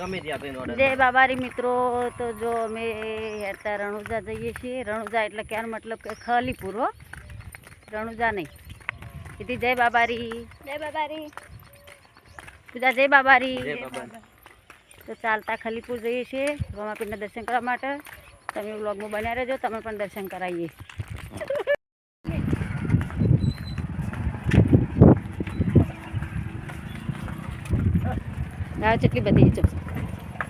ગમે તે આપીને order. જય બાબારી મિત્રો તો જો અમે હેરતા રણુજા જઈએ છીએ. રણુજા એટલે ક્યાં મતલબ કે ખલીપુર હો. રણુજા નહીં. કીધી જય બાબારી. જય બાબારી. પૂજા જય બાબારી. બાબા. તો ચાલતા ખલીપુર જઈએ છીએ. રમાપીરના દર્શન કરવા માટે. તમે વ્લોગમાં બન્યા રહેજો. તમે પણ દર્શન કરાવીએ. ગાયો જેટલી બધી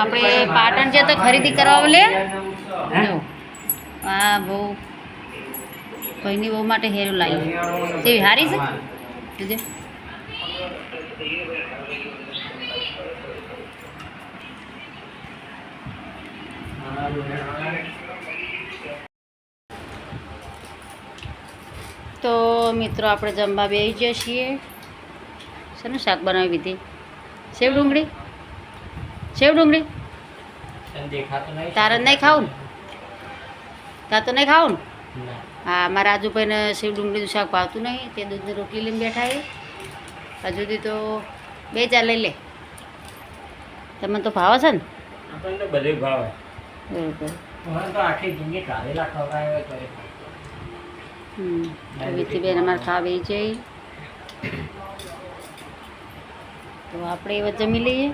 આપણે પાટણ જે તો ખરીદી કરવા લે. હા? આ બહુ કોઈની બહુ માટે હેરું લાવી તેવી હારી છે? જોજે. તો મિત્રો આપણે જમવા બેસી જઈએ છીએ. ને શાક બનાવી દીધી સેવ ડુંગળી? સેવ ડુંગળી? તારે નહીં ખાવું ને? તાર તો નહીં ખાવું ને? હા મારા આજુભાઈને સેવ ડુંગળીનું શાક ભાવતું નહીં તે દૂધની રોટલી લઈને બેઠા એ હજુ સુધી તો બે ચાર લઈ લે. તમને તો ભાવે છે ને? આપણને બધે ભાવે બરોબર. તો આખી જિંદગી કારેલા ખવડાવે કરે હમ. તો અમારે ખાવા બેસી તો આપણે એ જમી લઈએ.